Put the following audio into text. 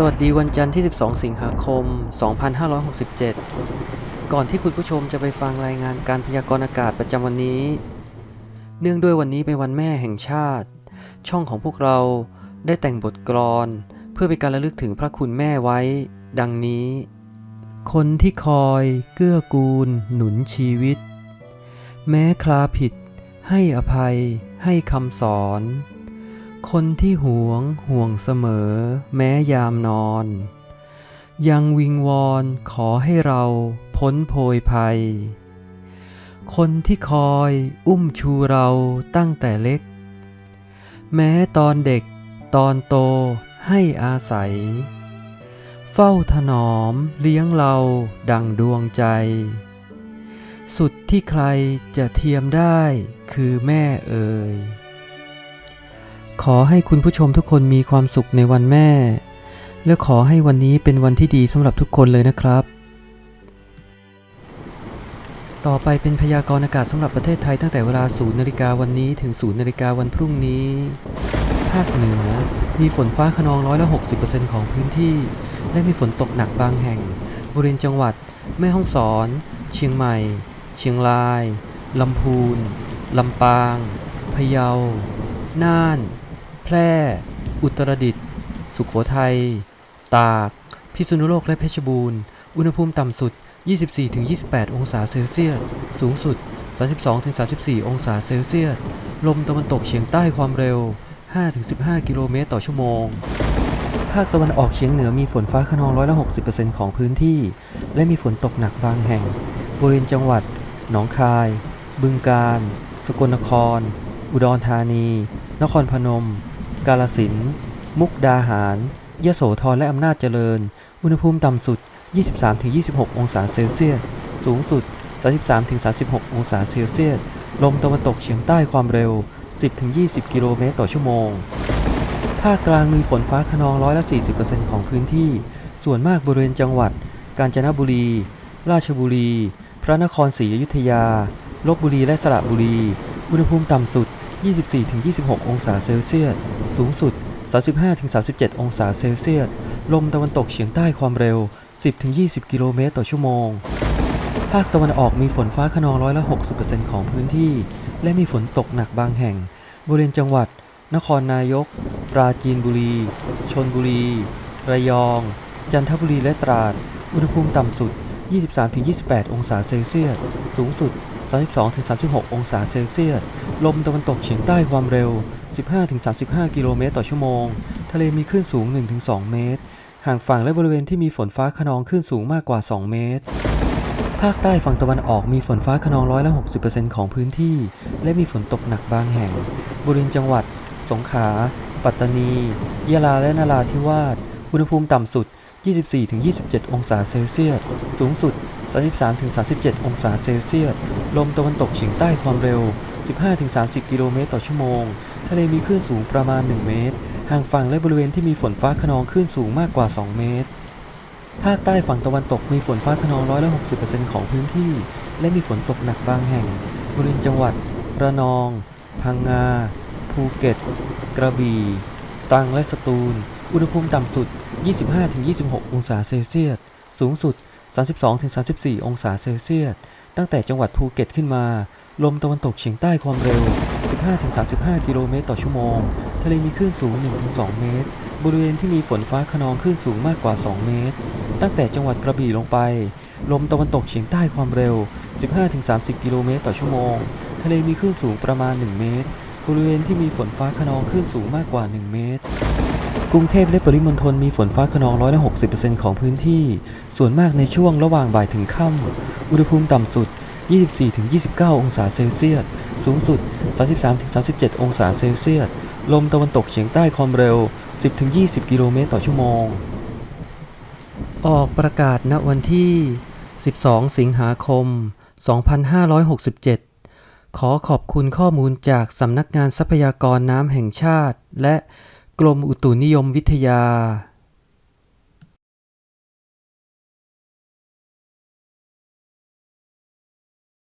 สวัสดีวันจันทร์ที่ 12 สิงหาคม 2567 ก่อนที่คุณผู้ชมจะไปฟังรายงานการพยากรณ์อากาศประจำวันนี้ เนื่องด้วยวันนี้เป็นวันแม่แห่งชาติ ช่องของพวกเราได้แต่งบทกลอน เพื่อเป็นการระลึกถึงพระคุณแม่ไว้ ดังนี้ คนที่คอยเกื้อกูล หนุนชีวิต แม้คลาผิด ให้อภัย ให้คำสอน คนที่หวงห่วงเสมอ แม้ยามนอน ยังวิงวอนขอให้เราพ้นโพยภัย คนที่คอยอุ้มชูเราตั้งแต่เล็ก แม้ตอนเด็กตอนโตให้อาศัย เฝ้าถนอมเลี้ยงเราดังดวงใจ สุดที่ใครจะเทียมได้คือแม่เอ่ย ขอให้คุณผู้ชมทุกคนมีความสุขในวันแม่ และขอให้วันนี้เป็นวันที่ดีสำหรับทุกคนเลยนะครับ ต่อไปเป็นพยากรณ์อากาศสำหรับประเทศไทยตั้งแต่เวลา 0นาฬิกาวันนี้ถึง 0นาฬิกาวันพรุ่งนี้ ภาคเหนือ มีฝนฟ้าขนองร้อยละ60%ของพื้นที่ และมีฝนตกหนักบางแห่ง บริเวณจังหวัด แม่ฮ่องสอน เชียงใหม่ เชียงราย ลำพูน ลำปาง พะเยาน่าน แพร่ อุตรดิตถ์สุขโขทัย ตาก พิษณุโลกและเพชรบูรณ์ อุณหภูมิต่ำสุด 24-28 องศาเซลเซียส สูงสุด 32-34 องศาเซลเซียส ลมตะวันตกเฉียงใต้ความเร็ว 5-15 กิโลเมตรต่อชั่วโมง ภาคตะวันออกเฉียงเหนือมีฝนฟ้าขนองร้อยละ60%ของพื้นที่ และมีฝนตกหนักบางแห่ง บริเวณจังหวัด หนองคาย บึงกาฬ สกลนคร อุดรธานี นครพนม กาลสิน มุกดาหาร ยโสธรและอำนาจเจริญ อุณหภูมิต่ำสุด 23-26 องศาเซลเซียส สูงสุด 33-36 องศาเซลเซียส ลมตะวันตกเฉียงใต้ความเร็ว 10-20 กิโลเมตรต่อชั่วโมง ภาคกลางมีฝนฟ้าขนองร้อยละ 40%ของพื้นที่ ส่วนมากบริเวณจังหวัด กาญจนบุรี ราชบุรี พระนครศรีอยุธยา ลบบุรีและสระบุรี อุณหภูมิต่ำสุด 24-26 องศาเซลเซียส สูงสุด 35-37 องศาเซลเซียส ลมตะวันตกเฉียงใต้ความเร็ว 10-20 กิโลเมตรต่อชั่วโมง ภาคตะวันออกมีฝนฟ้าขนองร้อยละ 60%ของพื้นที่ และมีฝนตกหนักบางแห่ง บริเวณจังหวัด นครนายก ปราจีนบุรี ชนบุรี ระยอง จันทบุรีและตราด อุณหภูมิต่ำสุด 23-28 องศาเซลเซียส สูงสุด 32-36 องศาเซลเซียส ลมตะวันตกเฉียงใต้ความเร็ว 15-35 กิโลเมตรต่อชั่วโมง ทะเลมีคลื่นสูง 1-2 เมตร ห่างฝั่งและบริเวณที่มีฝนฟ้าขนองคลื่นสูงมากกว่า 2 เมตร ภาคใต้ฝั่งตะวันออกมีฝนฟ้าขนองร้อยละ 60%ของพื้นที่ และมีฝนตกหนักบางแห่ง บริเวณจังหวัด สงขลา ปัตตานี ยะลาและนราธิวาส อุณหภูมิต่ำสุด 24-27 องศาเซลเซียส สูงสุด 33-37 องศาเซลเซียส ลมตะวันตกเฉียงใต้ความเร็ว 15-30 กิโลเมตรต่อชั่วโมง ทะเลมีคลื่นสูงประมาณ 1 เมตร ห่างฝั่งและบริเวณที่มีฝนฟ้าขนองคลื่นสูงมากกว่า 2 เมตร ภาคใต้ฝั่งตะวันตกมีฝนฟ้าขนองร้อยละ60%ของพื้นที่ และมีฝนตกหนักบางแห่ง บริเวณจังหวัด ระนอง พังงา ภูเก็ต กระบี่ ตรังและสตูล อุณหภูมิต่ำสุด 25-26 องศาเซลเซียส สูงสุด 32-34 องศาเซลเซียส ตั้งแต่จังหวัดภูเก็ตขึ้นมา ลมตะวันตกเฉียงใต้ความเร็ว 15-35 กิโลเมตรต่อชั่วโมง ทะเลมีคลื่นสูง 1-2 เมตร บริเวณที่มีฝนฟ้าขนองคลื่นสูงมากกว่า 2 เมตร ตั้งแต่จังหวัดกระบี่ลงไป ลมตะวันตกเฉียงใต้ความเร็ว 15-30 กิโลเมตรต่อชั่วโมง ทะเลมีคลื่นสูงประมาณ 1 เมตร บริเวณที่มีฝนฟ้าขนองคลื่นสูงมากกว่า 1 เมตร กรุงเทพและปริมณฑลมีฝนฟ้าขนองร้อยละ60%ของพื้นที่ ส่วนมากในช่วงระหว่างบ่ายถึงค่ำ อุณหภูมิต่ำสุด 24-29 องศาเซลเซียส สูงสุด 33-37 องศาเซลเซียส ลมตะวันตกเฉียงใต้ความเร็ว 10-20 กิโลเมตรต่อชั่วโมง ออกประกาศณวันที่ 12 สิงหาคม 2567ขอขอบคุณข้อมูลจากสำนักงานทรัพยากรน้ำแห่งชาติ และ กรมอุตุนิยมวิทยา